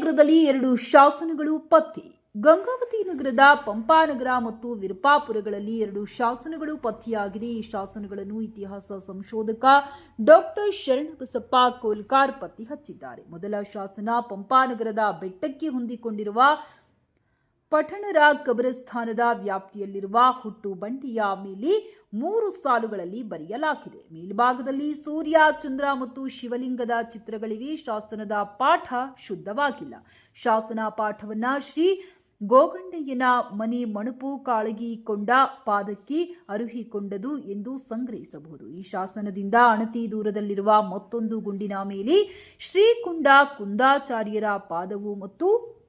ನಗರದಲ್ಲಿ ಎರಡು ಶಾಸನಗಳು ಪತ್ತೆ. ಗಂಗಾವತಿ ನಗರದ ಪಂಪಾನಗರ ಮತ್ತು ವಿರುಪಾಪುರಗಳಲ್ಲಿ ಎರಡು ಶಾಸನಗಳು ಪತ್ತೆಯಾಗಿದೆ. ಈ ಶಾಸನಗಳನ್ನು ಇತಿಹಾಸ ಸಂಶೋಧಕ ಡಾಕ್ಟರ್ ಶರಣಬಸಪ್ಪ ಕೋಲ್ಕಾರ್ ಪತ್ತೆ ಹಚ್ಚಿದ್ದಾರೆ. ಮೊದಲ ಶಾಸನ ಪಂಪಾನಗರದ ಬೆಟ್ಟಕ್ಕೆ ಹೊಂದಿಕೊಂಡಿರುವ ಪಠಣರ ಕಬರಸ್ಥಾನದ ವ್ಯಾಪ್ತಿಯಲ್ಲಿರುವ ಹುಟ್ಟು ಬಂಡಿಯ ಮೇಲೆ ಮೂರು ಸಾಲುಗಳಲ್ಲಿ ಬರೆಯಲಾಗಿದೆ. ಮೇಲ್ಭಾಗದಲ್ಲಿ ಸೂರ್ಯ, ಚಂದ್ರ ಮತ್ತು ಶಿವಲಿಂಗದ ಚಿತ್ರಗಳಿವೆ. ಶಾಸನದ ಪಾಠ ಶುದ್ಧವಾಗಿಲ್ಲ. ಶಾಸನ ಪಾಠವನ್ನ ಶ್ರೀ ಗೋಗಂಡಯ್ಯನ ಮನೆ ಮಣುಪು ಕಾಳಗಿಕೊಂಡ ಪಾದಕ್ಕೆ ಅರುಹಿಕೊಂಡದು ಎಂದು ಸಂಗ್ರಹಿಸಬಹುದು. ಈ ಶಾಸನದಿಂದ ಅಣತಿ ದೂರದಲ್ಲಿರುವ ಮತ್ತೊಂದು ಗುಂಡಿನ ಮೇಲೆ ಶ್ರೀಕುಂಡ ಕುಂದಾಚಾರ್ಯರ ಪಾದವು ಮತ್ತು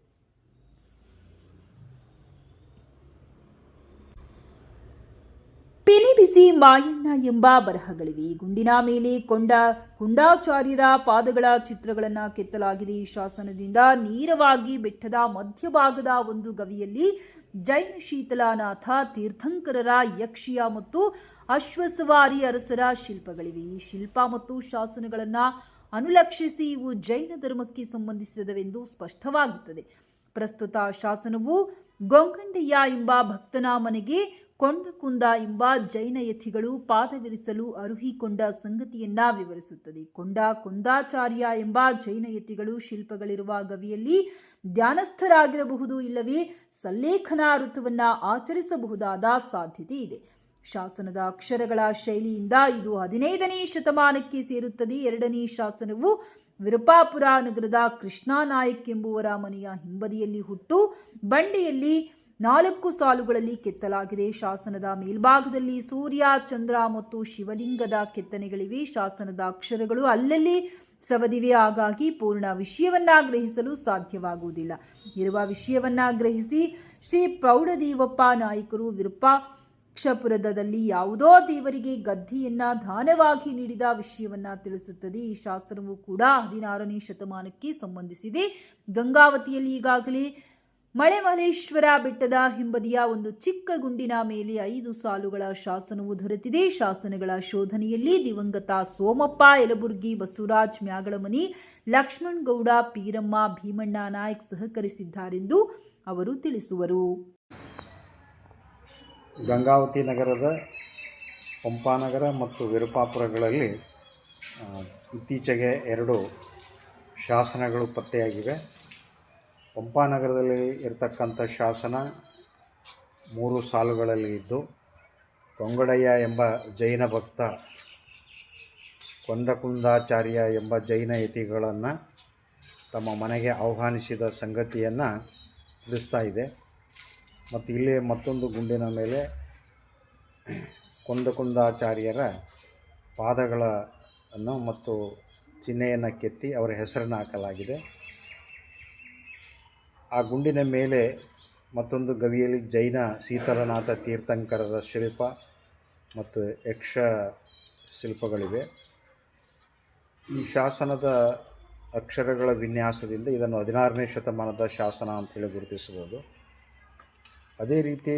ಪಿನಿಬಿಸಿ ಮಾಯಣ್ಣ ಎಂಬ ಬರಹಗಳಿವೆ. ಗುಂಡಿನ ಮೇಲೆ ಕೊಂಡ ಕುಂಡಾಚಾರ್ಯರ ಪಾದಗಳ ಚಿತ್ರಗಳನ್ನು ಕೆತ್ತಲಾಗಿದೆ. ಈ ಶಾಸನದಿಂದ ನೇರವಾಗಿ ಬೆಟ್ಟದ ಮಧ್ಯಭಾಗದ ಒಂದು ಗವಿಯಲ್ಲಿ ಜೈನ ಶೀತಲಾನಾಥ, ತೀರ್ಥಂಕರರ ಯಕ್ಷಿಯ ಮತ್ತು ಅಶ್ವಸವಾರಿ ಅರಸರ ಶಿಲ್ಪಗಳಿವೆ. ಈ ಶಿಲ್ಪ ಮತ್ತು ಶಾಸನಗಳನ್ನು ಅನುಲಕ್ಷಿಸಿ ಇವು ಜೈನ ಧರ್ಮಕ್ಕೆ ಸಂಬಂಧಿಸಿದವೆಂದು ಸ್ಪಷ್ಟವಾಗುತ್ತದೆ. ಪ್ರಸ್ತುತ ಶಾಸನವು ಗೊಂಗಂಡಯ್ಯ ಎಂಬ ಭಕ್ತನ ಮನೆಗೆ ಕೊಂಡಕುಂದ ಎಂಬ ಜೈನ ಯತಿಗಳು ಪಾದವಿರಿಸಲು ಅರುಹಿಕೊಂಡ ಸಂಗತಿಯನ್ನ ವಿವರಿಸುತ್ತದೆ. ಕೊಂಡ ಕುಂದಾಚಾರ್ಯ ಎಂಬ ಜೈನ ಯತಿಗಳು ಶಿಲ್ಪಗಳಿರುವ ಗವಿಯಲ್ಲಿ ಧ್ಯಾನಸ್ಥರಾಗಿರಬಹುದು ಇಲ್ಲವೇ ಸಲ್ಲೇಖನ ಋತುವನ್ನ ಆಚರಿಸಬಹುದಾದ ಸಾಧ್ಯತೆ ಇದೆ. ಶಾಸನದ ಅಕ್ಷರಗಳ ಶೈಲಿಯಿಂದ ಇದು ಹದಿನೈದನೇ ಶತಮಾನಕ್ಕೆ ಸೇರುತ್ತದೆ. ಎರಡನೇ ಶಾಸನವು ವಿರುಪಾಪುರ ನಗರದ ಕೃಷ್ಣಾ ನಾಯಕ್ ಎಂಬುವರ ಮನೆಯ ಹಿಂಬದಿಯಲ್ಲಿ ಹುಟ್ಟು ಬಂಡೆಯಲ್ಲಿ ನಾಲ್ಕು ಸಾಲುಗಳಲ್ಲಿ ಕೆತ್ತಲಾಗಿದೆ. ಶಾಸನದ ಮೇಲ್ಭಾಗದಲ್ಲಿ ಸೂರ್ಯ, ಚಂದ್ರ ಮತ್ತು ಶಿವಲಿಂಗದ ಕೆತ್ತನೆಗಳಿವೆ. ಶಾಸನದ ಅಕ್ಷರಗಳು ಅಲ್ಲಲ್ಲಿ ಸವದಿವೆ. ಹಾಗಾಗಿ ಪೂರ್ಣ ವಿಷಯವನ್ನ ಗ್ರಹಿಸಲು ಸಾಧ್ಯವಾಗುವುದಿಲ್ಲ. ಇರುವ ವಿಷಯವನ್ನ ಗ್ರಹಿಸಿ ಶ್ರೀ ಪ್ರೌಢದೇವಪ್ಪ ನಾಯಕರು ವಿರೂಪಾಕ್ಷಪುರದಲ್ಲಿ ಯಾವುದೋ ದೇವರಿಗೆ ಗದ್ದಿಯನ್ನ ದಾನವಾಗಿ ನೀಡಿದ ವಿಷಯವನ್ನ ತಿಳಿಸುತ್ತದೆ. ಈ ಶಾಸನವು ಕೂಡ ಹದಿನಾರನೇ ಶತಮಾನಕ್ಕೆ ಸಂಬಂಧಿಸಿದೆ. ಗಂಗಾವತಿಯಲ್ಲಿ ಈಗಾಗಲೇ ಮಳೆಮಲೇಶ್ವರ ಬೆಟ್ಟದ ಹಿಂಬದಿಯ ಒಂದು ಚಿಕ್ಕ ಗುಂಡಿನ ಮೇಲೆ ಐದು ಸಾಲುಗಳ ಶಾಸನವು ದೊರೆತಿದೆ. ಶಾಸನಗಳ ಶೋಧನೆಯಲ್ಲಿ ದಿವಂಗತ ಸೋಮಪ್ಪ, ಯಲಬುರ್ಗಿ, ಬಸವರಾಜ್ ಮ್ಯಾಗಳಮನಿ, ಲಕ್ಷ್ಮಣ್ ಗೌಡ, ಪೀರಮ್ಮ, ಭೀಮಣ್ಣ ನಾಯಕ್ ಸಹಕರಿಸಿದ್ದಾರೆಂದು ಅವರು ತಿಳಿಸುವರು. ಗಂಗಾವತಿ ನಗರದ ಪಂಪಾನಗರ ಮತ್ತು ವಿರುಪಾಪುರಗಳಲ್ಲಿ ಇತ್ತೀಚೆಗೆ ಎರಡು ಶಾಸನಗಳು ಪತ್ತೆಯಾಗಿವೆ. ಪಂಪಾನಗರದಲ್ಲಿ ಇರತಕ್ಕಂಥ ಶಾಸನ ಮೂರು ಸಾಲುಗಳಲ್ಲಿ ಇದ್ದು ಕೊಂಗಡಯ್ಯ ಎಂಬ ಜೈನ ಭಕ್ತ, ಕೊಂಡಕುಂದಾಚಾರ್ಯ ಎಂಬ ಜೈನ ಯತಿಗಳನ್ನು ತಮ್ಮ ಮನೆಗೆ ಆಹ್ವಾನಿಸಿದ ಸಂಗತಿಯನ್ನು ತಿಳಿಸ್ತಾ ಇದೆ. ಮತ್ತು ಇಲ್ಲಿ ಮತ್ತೊಂದು ಗುಂಡಿನ ಮೇಲೆ ಕೊಂದಕುಂದಾಚಾರ್ಯರ ಪಾದಗಳನ್ನು ಮತ್ತು ಚಿಹ್ನೆಯನ್ನು ಕೆತ್ತಿ ಅವರ ಹೆಸರನ್ನು ಹಾಕಲಾಗಿದೆ. ಗುಂಡಿನ ಮೇಲೆ ಮತ್ತೊಂದು ಗವಿಯಲ್ಲಿ ಜೈನ ಶೀತಲನಾಥ ತೀರ್ಥಂಕರರ ಶಿಲ್ಪ ಮತ್ತು ಯಕ್ಷ ಶಿಲ್ಪಗಳಿವೆ. ಈ ಶಾಸನದ ಅಕ್ಷರಗಳ ವಿನ್ಯಾಸದಿಂದ ಇದನ್ನು ಹದಿನಾರನೇ ಶತಮಾನದ ಶಾಸನ ಅಂತೇಳಿ ಗುರುತಿಸಬಹುದು. ಅದೇ ರೀತಿ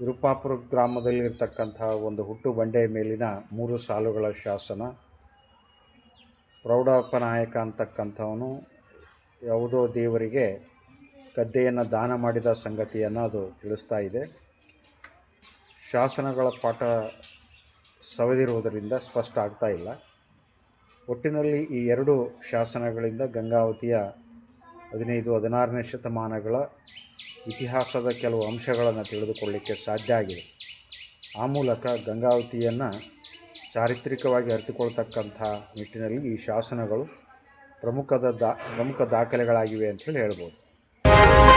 ವಿರುಪಾಪುರ ಗ್ರಾಮದಲ್ಲಿರ್ತಕ್ಕಂತಹ ಒಂದು ಹುಟ್ಟು ಬಂಡೆಯ ಮೇಲಿನ ಮೂರು ಸಾಲುಗಳ ಶಾಸನ ಪ್ರೌಢಪ್ಪ ನಾಯಕ ಅಂತಕ್ಕಂಥವನು ಯಾವುದೋ ದೇವರಿಗೆ ಗದ್ದೆಯನ್ನು ದಾನ ಮಾಡಿದ ಸಂಗತಿಯನ್ನು ಅದು ತಿಳಿಸ್ತಾ ಇದೆ. ಶಾಸನಗಳ ಪಾಠ ಸವದಿರುವುದರಿಂದ ಸ್ಪಷ್ಟ ಆಗ್ತಾ ಇಲ್ಲ. ಒಟ್ಟಿನಲ್ಲಿ ಈ ಎರಡು ಶಾಸನಗಳಿಂದ ಗಂಗಾವತಿಯ ಹದಿನೈದು, ಹದಿನಾರನೇ ಶತಮಾನಗಳ ಇತಿಹಾಸದ ಕೆಲವು ಅಂಶಗಳನ್ನು ತಿಳಿದುಕೊಳ್ಳಲಿಕ್ಕೆ ಸಾಧ್ಯ ಆಗಿದೆ. ಆ ಮೂಲಕ ಗಂಗಾವತಿಯನ್ನು ಚಾರಿತ್ರಿಕವಾಗಿ ಅರಿತುಕೊಳ್ತಕ್ಕಂಥ ನಿಟ್ಟಿನಲ್ಲಿ ಈ ಶಾಸನಗಳು ಪ್ರಮುಖದ ದಾ, ಪ್ರಮುಖ ದಾಖಲೆಗಳಾಗಿವೆ ಅಂತೇಳಿ ಹೇಳ್ಬೋದು. Thank you.